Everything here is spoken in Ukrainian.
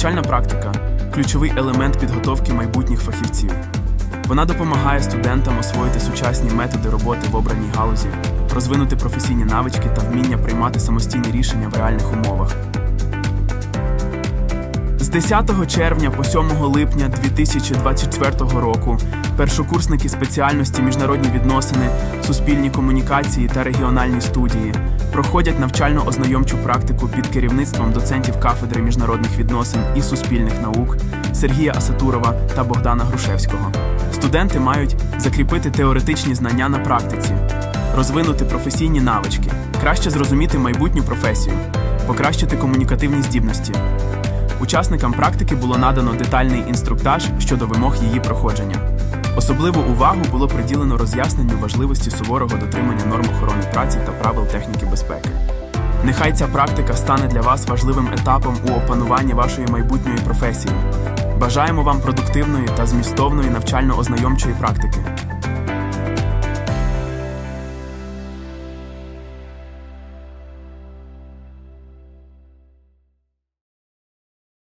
Навчальна практика ключовий елемент підготовки майбутніх фахівців. Вона допомагає студентам освоїти сучасні методи роботи в обраній галузі, розвинути професійні навички та вміння приймати самостійні рішення в реальних умовах. З 10 червня по 7 липня 2024 року першокурсники спеціальності міжнародні відносини, суспільні комунікації та регіональні студії проходять навчально-ознайомчу практику під керівництвом доцентів кафедри міжнародних відносин і суспільних наук Сергія Асатурова та Богдана Грушевського. Студенти мають закріпити теоретичні знання на практиці, розвинути професійні навички, краще зрозуміти майбутню професію, покращити комунікативні здібності. Учасникам практики було надано детальний інструктаж щодо вимог її проходження. Особливу увагу було приділено роз'ясненню важливості суворого дотримання норм охорони праці та правил техніки безпеки. Нехай ця практика стане для вас важливим етапом у опануванні вашої майбутньої професії. Бажаємо вам продуктивної та змістовної навчально-ознайомчої практики.